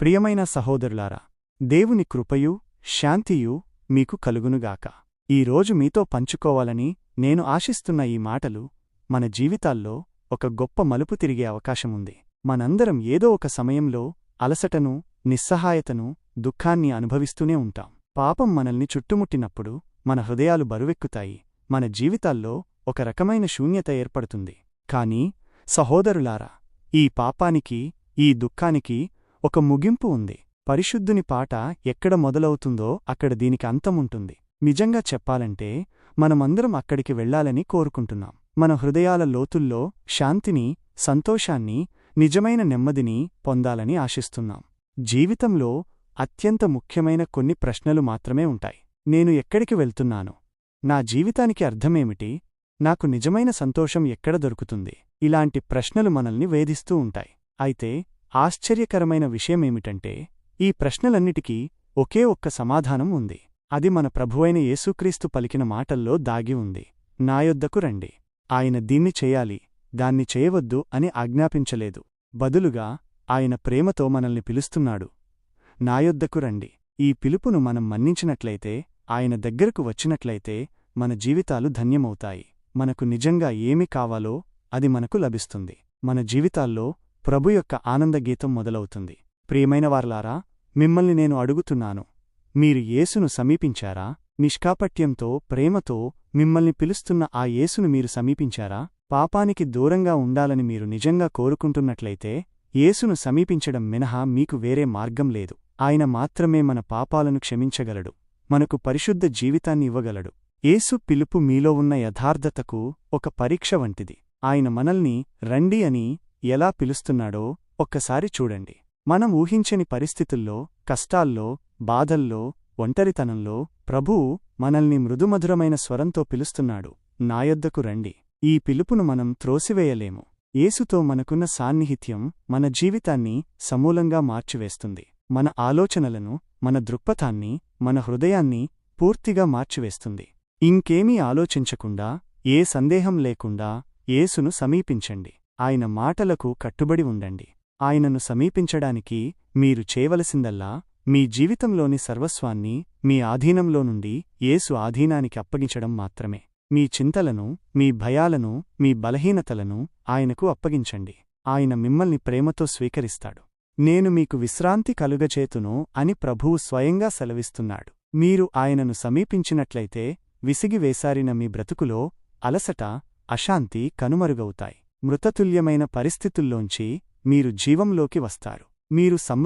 ప్రియమైన సహోదరులారా దేవుని కృపయు శాంతియు మీకు కలుగునుగాక. ఈరోజు మీతో పంచుకోవాలని నేను ఆశిస్తున్న ఈ మాటలు మన జీవితాల్లో ఒక గొప్ప మలుపు తిరిగే అవకాశముంది. మనందరం ఏదో ఒక సమయంలో అలసటను నిస్సహాయతను దుఃఖాన్ని అనుభవిస్తూనే ఉంటాం. పాపం మనల్ని చుట్టుముట్టినప్పుడు మన హృదయాలు బరువెక్కుతాయి. మన జీవితాల్లో ఒక రకమైన శూన్యత ఏర్పడుతుంది. కాని సహోదరులారా ఈ పాపానికి ఈ దుఃఖానికి ఒక ముగింపు ఉంది. పరిశుద్ధుని పాట ఎక్కడ మొదలవుతుందో అక్కడ దీనికి అంతముంటుంది. నిజంగా చెప్పాలంటే మనమందరం అక్కడికి వెళ్ళాలని కోరుకుంటున్నాం. మన హృదయాల లోతుల్లో శాంతిని సంతోషాన్ని నిజమైన నెమ్మదిని పొందాలని ఆశిస్తున్నాం. జీవితంలో అత్యంత ముఖ్యమైన కొన్ని ప్రశ్నలు మాత్రమే ఉంటాయి. నేను ఎక్కడికి వెళ్తున్నాను? నా జీవితానికి అర్థమేమిటి? నాకు నిజమైన సంతోషం ఎక్కడ దొరుకుతుంది? ఇలాంటి ప్రశ్నలు మనల్ని వేధిస్తూ ఉంటాయి. అయితే ఆశ్చర్యకరమైన విషయమేమిటంటే ఈ ప్రశ్నలన్నిటికీ ఒకే ఒక్క సమాధానం ఉంది. అది మన ప్రభువైన యేసుక్రీస్తు పలికిన మాటల్లో దాగి ఉంది. నాయొద్దకు రండి. ఆయన దీన్ని చేయాలి దాన్ని చేయవద్దు అని ఆజ్ఞాపించలేదు. బదులుగా ఆయన ప్రేమతో మనల్ని పిలుస్తున్నాడు. నాయొద్దకు రండి. ఈ పిలుపును మనం మన్నించినట్లయితే ఆయన దగ్గరకు వచ్చినట్లయితే మన జీవితాలు ధన్యమవుతాయి. మనకు నిజంగా ఏమి కావాలో అది మనకు లభిస్తుంది. మన జీవితాల్లో ప్రభు యొక్క ఆనందగీతం మొదలవుతుంది. ప్రియమైనవార్లారా మిమ్మల్ని నేను అడుగుతున్నాను. మీరు యేసును సమీపించారా? నిష్కాపట్యంతో ప్రేమతో మిమ్మల్ని పిలుస్తున్న ఆ యేసును మీరు సమీపించారా? పాపానికి దూరంగా ఉండాలని మీరు నిజంగా కోరుకుంటున్నట్లయితే యేసును సమీపించడం మినహా మీకు వేరే మార్గం లేదు. ఆయన మాత్రమే మన పాపాలను క్షమించగలడు. మనకు పరిశుద్ధ జీవితాన్ని ఇవ్వగలడు. యేసు పిలుపు మీలో ఉన్న యథార్థతకు ఒక పరీక్ష వంటిది. ఆయన మనల్ని రండి అని ఎలా పిలుస్తున్నాడో ఒక్కసారి చూడండి. మనం ఊహించని పరిస్థితుల్లో కష్టాల్లో బాధల్లో ఒంటరితనంలో ప్రభువు మనల్ని మృదుమధురమైన స్వరంతో పిలుస్తున్నాడు. నాయొద్దకు రండి. ఈ పిలుపును మనం త్రోసివేయలేము. యేసుతో మనకున్న సాన్నిహిత్యం మన జీవితాన్ని సమూలంగా మార్చివేస్తుంది. మన ఆలోచనలను మన దృక్పథాన్ని మన హృదయాన్ని పూర్తిగా మార్చివేస్తుంది. ఇంకేమీ ఆలోచించకుండా ఏ సందేహం లేకుండా యేసును సమీపించండి. ఆయన మాటలకు కట్టుబడి ఉండండి. ఆయనను సమీపించడానికి మీరు చేయవలసిందల్లా మీ జీవితంలోని సర్వస్వాన్ని మీ ఆధీనంలో నుండి యేసు ఆధీనానికి అప్పగించడం మాత్రమే. మీ చింతలను మీ భయాలను మీ బలహీనతలను ఆయనకు అప్పగించండి. ఆయన మిమ్మల్ని ప్రేమతో స్వీకరిస్తాడు. నేను మీకు విశ్రాంతి కలుగచేతును అని ప్రభువు స్వయంగా సెలవిస్తున్నాడు. మీరు ఆయనను సమీపించినట్లయితే విసిగివేసారిన మీ బ్రతుకులో అలసట అశాంతి కనుమరుగవుతాయి. మృతతుల్యమైన పరిస్థితుల్లోంచి మీరు జీవంలోకి వస్తారు. మీరు